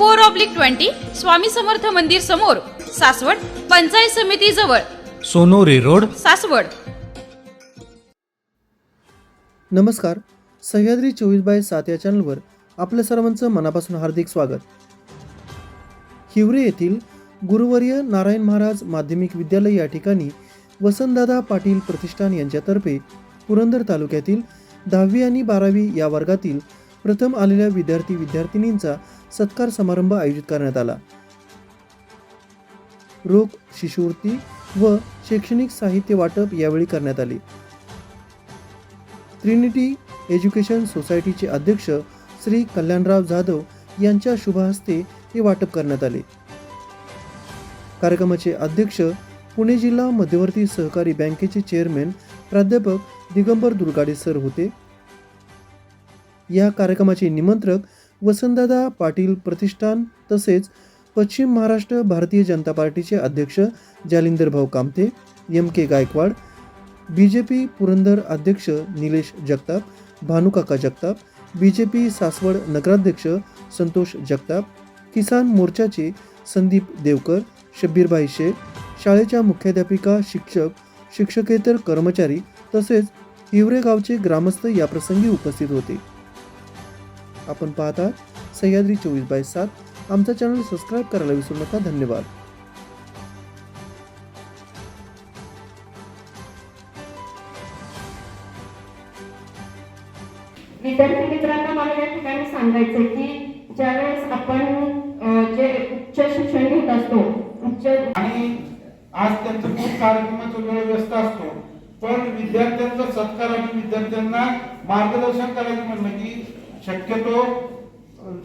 four oblique twenty Swami Samarth मंदिर समोर सासवड पंचायत समिती जवळ. सोनोरी रोड. सासवड. नमस्कार. सह्याद्री चोवीस बाय सात या चॅनलवर आपल्या सर्वांचं मनापासून हार्दिक स्वागत. हिवरे येथील गुरुवर्य नारायण महाराज माध्यमिक विद्यालय या ठिकाणी वसंतदादा पाटील प्रतिष्ठान यांच्यातर्फे पुरंदर तालुक्यातील दहावी आणि बारावी या वर्गातील प्रथम आलेल्या विद्यार्थी विद्यार्थिनींचा सत्कार समारंभ आयोजित करण्यात आला. रोख शिष्यवृत्ती व शैक्षणिक साहित्य वाटप यावेळी करण्यात आले. ट्रिनिटी एज्युकेशन सोसायटीचे अध्यक्ष श्री कल्याणराव जाधव यांच्या शुभहस्ते हे वाटप करण्यात आले. कार्यक्रमाचे अध्यक्ष पुणे जिल्हा मध्यवर्ती सहकारी बँकेचे चेअरमॅन प्राध्यापक दिगंबर दुर्गाडे सर होते. या कार्यक्रमाचे निमंत्रक वसंतदादा पाटील प्रतिष्ठान तसेच पश्चिम महाराष्ट्र भारतीय जनता पार्टीचे अध्यक्ष जालिंदर भाऊ कामते एम के Gaikwad B J P Purandar अध्यक्ष Nilesh Jagtap भानुकाका Jagtap B J P Saswad नगराध्यक्ष संतोष जगताप किसान मोर्चाचे संदीप देवकर शब्बीरभाई शेख शाळेच्या मुख्याध्यापिका शिक्षक शिक्षकेतर कर्मचारी तसेच हिवरे गावचे ग्रामस्थ याप्रसंगी उपस्थित होते. आपण पाहता सह्याद्री चोवीस बाय सात. आमचा चॅनल सबस्क्राईब करायला विसरू नका. धन्यवाद. विद्यार्थी मित्रांना मला या ठिकाणी सांगायचं की ज्यावेळेस आपण जे उच्च शिक्षण घेत असतो उच्च आणि आज त्यांचं खूप कार्यक्रमाचा वेळ व्यस्त असतो पण विद्यार्थ्यांचा सत्कार आणि विद्यार्थ्यांना मार्गदर्शन करायचं म्हणलं की शक्यतो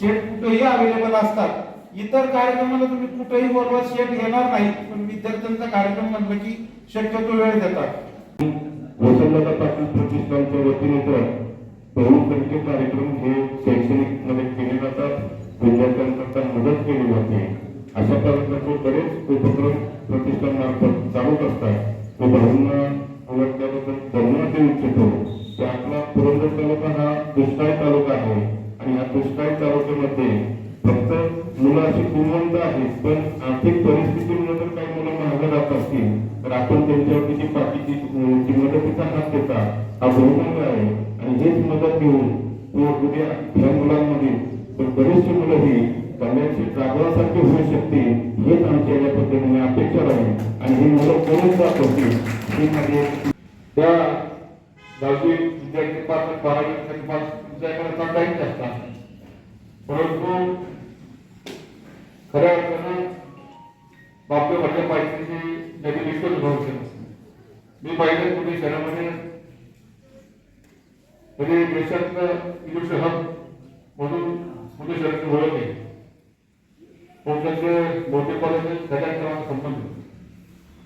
शेट कुठेही अवेलेबल असतात. इतर कार्यक्रमाला तुम्ही कुठेही बरोबर शेट घेणार नाही पण विद्यार्थ्यांचा कार्यक्रम म्हणलं की शक्यतो वेळ देतात. वसंतदादा पाटील प्रतिष्ठानच्या वतीने तर बहुसंख्य कार्यक्रम हे शैक्षणिकमध्ये केले जातात. विद्यार्थ्यांकरता मदत केली जाते. अशा प्रकारचे बरेच उपक्रम प्रतिष्ठानमार्फत चालूच असतात तो भाऊंना उलट त्याबद्दल धन्यवाद देऊ इच्छितो आपला पुरंदर तालुका हा दुष्काळी तालुका आहे आणि या दुष्काळी तालुक्यामध्ये फक्त मुलं अशी गुणवंत आहेत पण आर्थिक परिस्थितीमुळे जर काही मुलं महाग जात असतील तर आपण त्यांच्यावरती जी पाठीची जी मदतीचा हात देता हा बहुमंग आहे. आणि हेच मदत घेऊन उद्या ह्या मुलांमध्ये तर बरेचशी मुलं ही कल्याणची जागरासाठी होऊ शकते हेच आमच्या या पद्धतीने अपेक्षा राहील. आणि ही मुलं कोणच जात होती ही त्या गावची तुमच्याकडे काहीच परंतु खऱ्या अर्थानं बापल्या भरल्या पाहिजेची त्याची लिस्टच भरवते मी पाहिलं पुणे शहरामध्ये म्हणजे देशातलं इंग्लिश हब म्हणून पुणे शहराची ओळख आहे कोणत्याचे मोठे कॉलेज सगळ्या माझा संबंध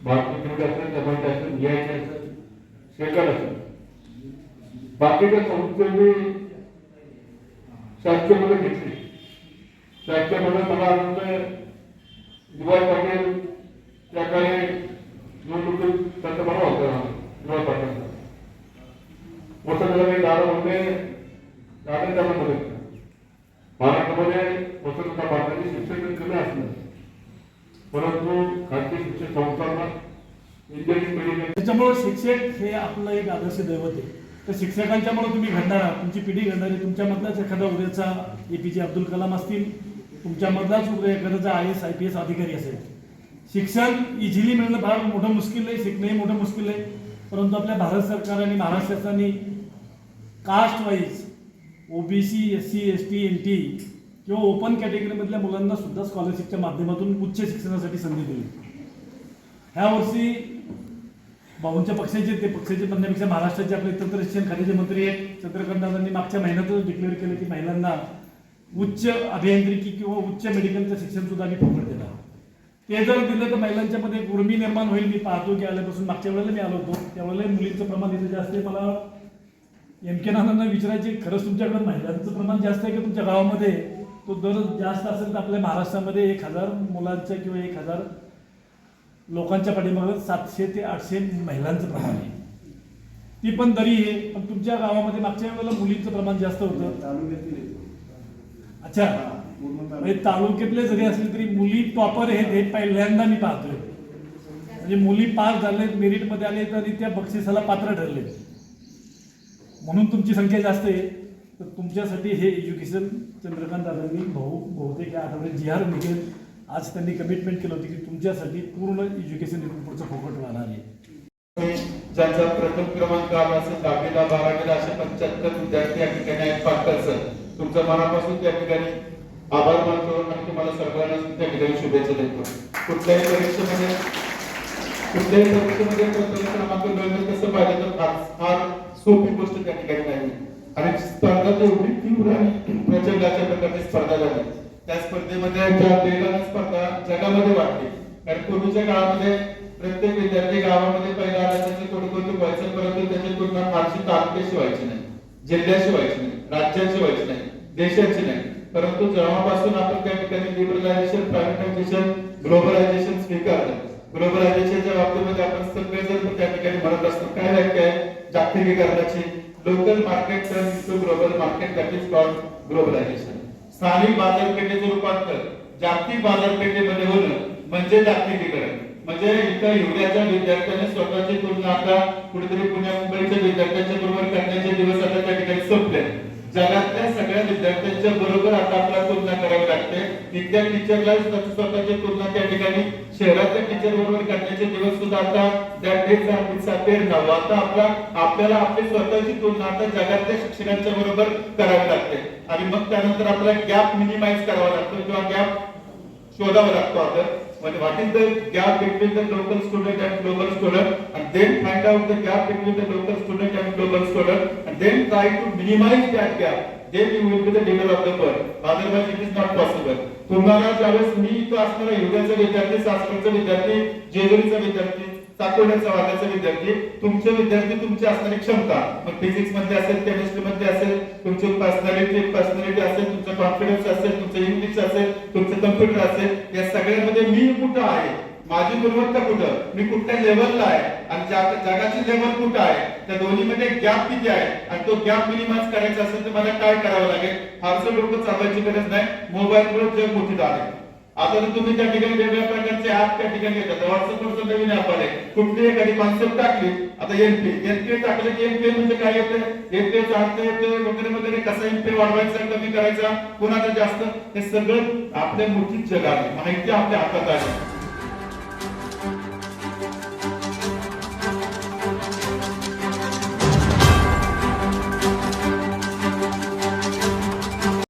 भारतीय क्रिकेट असेल एमआयटी असेल EIT असेल शेकर असेल बाकीच्या संस्थेने शासकीयमध्ये घेतली. शासकीयमध्ये मला आनंद आहे दिवाळ पाटील त्या काळी निवडणुकीत त्यांचा बरा होता दिवाळ पाटील वसंतराव दादा म्हणजे दादा त्यांना मदत महाराष्ट्रामध्ये वसंतराव पाटलांनी शिक्षण कमी असणार. परंतु खाजगी शिक्षण संस्थांना इंजिनिअरिंग त्याच्यामुळे शिक्षक हे आपलं एक आदर्श दैवत आहे. तर शिक्षकांच्यामुळे तुम्ही घडणारा तुमची पिढी घडणारी तुमच्यामधलाच एखादा उद्याचा ए पी जे अब्दुल कलाम असतील. तुमच्यामधलाच उद्या एखाद्याचा I S I P S अधिकारी असेल. शिक्षण इझिली मिळणं फार मोठं मुश्किल आहे. शिकणंही मोठं मुश्किल आहे. परंतु आपल्या भारत सरकार आणि महाराष्ट्र शासनाने caste wise OBC S C S T N T किंवा ओपन कॅटेगरीमधल्या मुलांना सुद्धा स्कॉलरशिपच्या माध्यमातून उच्च शिक्षणासाठी संधी दिली. ह्या वर्षी बाबूंच्या पक्षाचे ते पक्षाचे म्हणण्यापेक्षा महाराष्ट्राचे आपले तंत्र शिक्षण खात्याचे मंत्री आहेत. चंद्रकांतदादांनी मागच्या महिन्यातच डिक्लेअर केलं की महिलांना उच्च अभियांत्रिकी किंवा उच्च मेडिकलचं शिक्षण सुद्धा आम्ही पकड देणार ते जर दिलं तर महिलांच्या मध्ये उर्मी निर्माण होईल. मी पाहतो की आल्यापासून मागच्या वेळेला मी आलो होतो. त्यावेळेला मुलींचं प्रमाण इथे जास्त आहे. मला एम के नानांना विचारायचे खरंच तुमच्याकडे महिलांचं प्रमाण जास्त आहे की तुमच्या गावामध्ये? तो दर जास्त असेल तर आपल्या महाराष्ट्रामध्ये एक हजार मुलांच्या किंवा एक हजार लोकांच्या पाठीमागे सातशे ते आठशे महिलांचं प्रमाण आहे. ती पण दरी आहे पण तुमच्या गावामध्ये मागच्या वेळेला मुलींचं प्रमाण जास्त होतं. अच्छा. म्हणजे तालुक्यातले जरी असले तरी मुली टॉपर आहेत हे पहिल्यांदा मी पाहतोय. म्हणजे मुली पास झाले मेरिटमध्ये आले तरी त्या बक्षिसाला पात्र ठरले म्हणून तुमची संख्या जास्त आहे. तर तुमच्यासाठी हे एज्युकेशन चंद्रकांत दादांनी भाऊ बहुतेक या आठवड्यात जी आर निघेल आज त्यांनी कमिटमेंट केलं होती की तुमच्यासाठी पूर्ण एज्युकेशन पुढचं फोकट राहणार आहे. ज्यांचा प्रथम क्रमांक आला असेल दहावीला बारावीला असे पंच्याहत्तर विद्यार्थी या ठिकाणी आहेत. पाटकर सर तुमच्या मनापासून त्या ठिकाणी आभार मानतो आणि तुम्हाला सर्वांना त्या ठिकाणी शुभेच्छा देतो. कुठल्याही परीक्षेमध्ये कुठल्याही परीक्षेमध्ये प्रथम क्रमांक मिळवणं कसं पाहिजे तर फार फार सोपी गोष्ट त्या ठिकाणी नाही. आणि स्पर्धा तर एवढी तीव्र आणि प्रचंड अशा प्रकारची स्पर्धा झाली. त्या स्पर्धेमध्ये वेगाने स्पर्धा जगामध्ये वाढली. कारण पूर्वीच्या काळामध्ये प्रत्येक विद्यार्थी गावामध्ये पहिला आला त्याचे थोडं व्हायचं परंतु त्याची तुलना फारशी तालुक्याशी व्हायची नाही. जिल्ह्याशी व्हायची नाही राज्याची व्हायची नाही देशाची नाही. परंतु जेव्हापासून आपण त्या ठिकाणी लिबरलायझेशन प्रायव्हेटायझेशन ग्लोबलायझेशन स्वीकारलं ग्लोबलायझेशनच्या बाबतीमध्ये आपण सगळेजण त्या ठिकाणी म्हणत असतो काय व्याख्या आहे? जागतिकीकरणाची. Local market turn to global market that is called globalization स्थानिक बाजारपेठेचं रूपांतर जागतिक बाजारपेठेमध्ये होणं म्हणजे जागतिकीकरण. म्हणजे इथं एवढ्याच्या विद्यार्थ्याने स्वतःची तुलना आता कुठेतरी पुण्या मुंबईच्या विद्यार्थ्यांच्या बरोबर करण्याचे दिवस आता त्या ठिकाणी संपले जगातल्या सगळ्या विद्यार्थ्यांच्या बरोबर आता आपल्याला तुलना करावी लागते. तिथल्या टीचरला स्वतःची तुलना त्या ठिकाणी शहरातल्या टीचर बरोबर करण्याचे दिवस सुद्धा आता दॅट नाव आता आपला आपल्याला आपली स्वतःची तुलना आता जगातल्या शिक्षकांच्या बरोबर करावी लागते. आणि मग त्यानंतर आपल्याला गॅप मिनिमाइज करावा लागतो किंवा गॅप शोधावा लागतो आपण म्हणजे what is the gap between the local student and global student and then find out the gap between the local student then try to minimize that gap, then you will be the you will be the leader of तुम्हाला ज्यावेळेस मी इथं असणारा युद्धाचा विद्यार्थी सासवडचा विद्यार्थी जेजुरीचा विद्यार्थी सातवड्याचा वाद्याचा विद्यार्थी तुमचे विद्यार्थी तुमची असणारी क्षमता. मग फिजिक्समध्ये असेल केमिस्ट्री मध्ये असेल तुमची पर्सनॅलिटी पर्सनॅलिटी असेल तुमचं कॉन्फिडन्स असेल तुमचं इंग्लिश असेल तुमचं कम्प्युटर असेल या सगळ्यामध्ये मी कुठं आहे? माझी गुणवत्ता कुठं? मी कुठल्या लेवलला आहे? आणि जगाची लेवल कुठं आहे? त्या दोन्हीमध्ये गॅप किती आहे? आणि तो गॅप मिनिमाइज करायचा असेल तर मला काय करावं लागेल? फारसं डोकं चालवायची गरज नाही. मोबाईलमुळे जग मोठी झाले आता जर तुम्ही त्या ठिकाणी वेगवेगळ्या प्रकारचे ऍप त्या ठिकाणी येतात. व्हॉट्सअपवरचं नवीन ऍप आले कुठली एखादी कॉन्सेप्ट टाकली आता एमपी एमपी टाकले की एमपी म्हणजे काय येतं एमपी चालतं येतं वगैरे वगैरे. कसा एमपी वाढवायचा कमी करायचा? कोणाचा जास्त? हे सगळं आपल्या मोठीच जग आहे माहिती आपल्या हातात आली.